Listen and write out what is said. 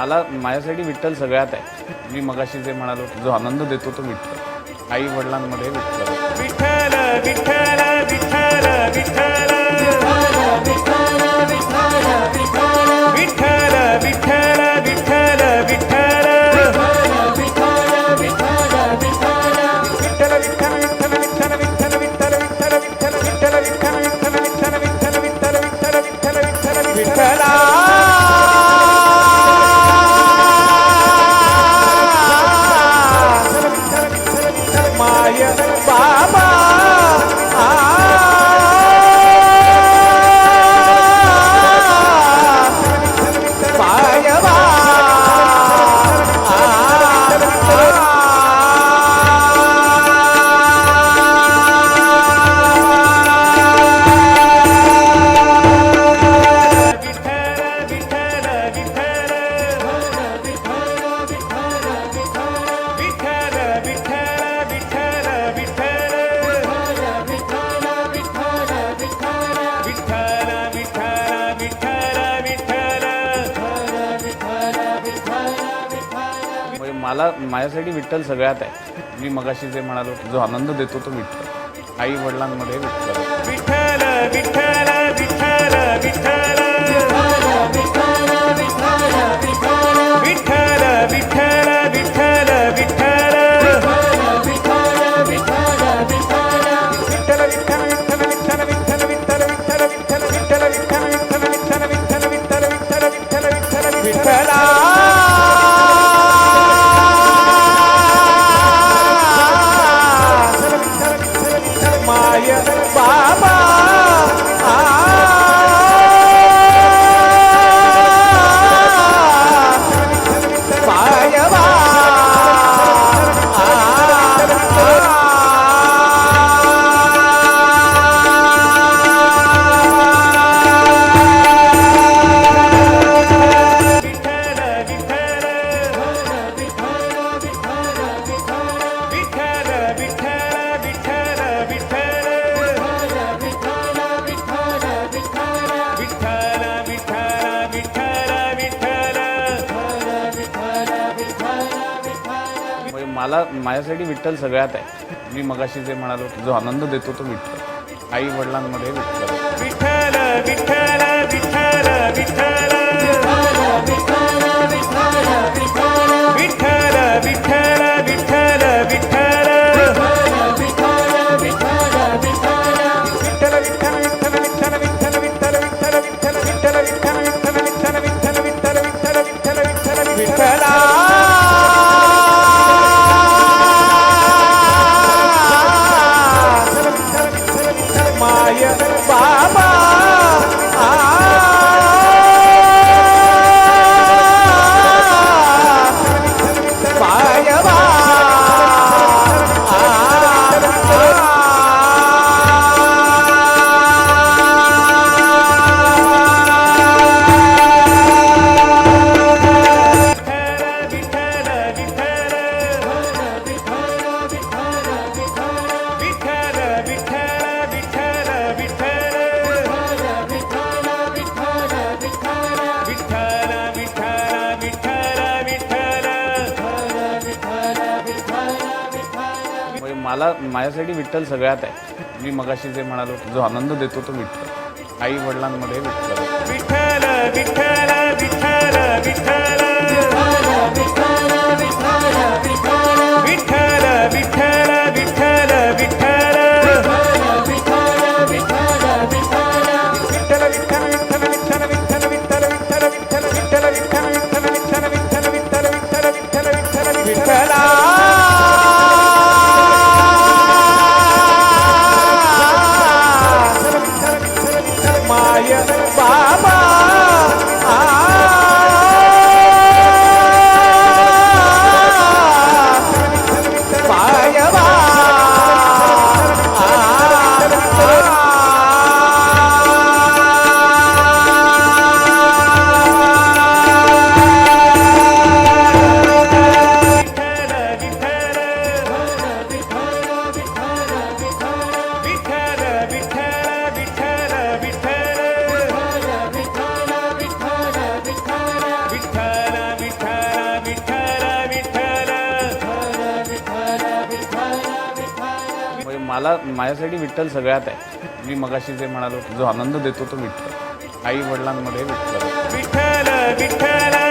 मला माझ्यासाठी विठ्ठल सगळ्यात आहे मी मगाशी जे म्हणालो जो आनंद देतो तो विठ्ठल आई वडिलांमध्ये विठ्ठल विठ्ठल विठ्ठल विठ्ठल विठ्ठल विठ्ठल मला माझ्यासाठी विठ्ठल सगळ्यात आहे. मी मगाशी जे म्हणालो जो आनंद देतो तो विठ्ठल. आई वडिलांमध्ये विठ्ठल. विठ्ठल विठ्ठल विठ्ठल विठ्ठल. मला माझ्यासाठी विठ्ठल सगळ्यात आहे. मी मगाशी जे म्हणालो जो आनंद देतो तो विठ्ठल. आई वडिलांमध्ये विठ्ठल. विठ्ठल विठ्ठल विठ्ठल विठ्ठल. मला माझ्यासाठी विठ्ठल सगळ्यात आहे. मी मगाशी जे म्हणालो जो आनंद देतो तो विठ्ठल. आई वडिलांमध्ये विठ्ठल. विठ्ठल विठ्ठल विठ्ठल विठ्ठल. मला माझ्यासाठी विठ्ठल सगळ्यात आहे. मी मगाशी जे म्हणालो जो आनंद देतो तो विठ्ठल. आई वडिलांमध्ये विठ्ठल. विठ्ठल विठ्ठल.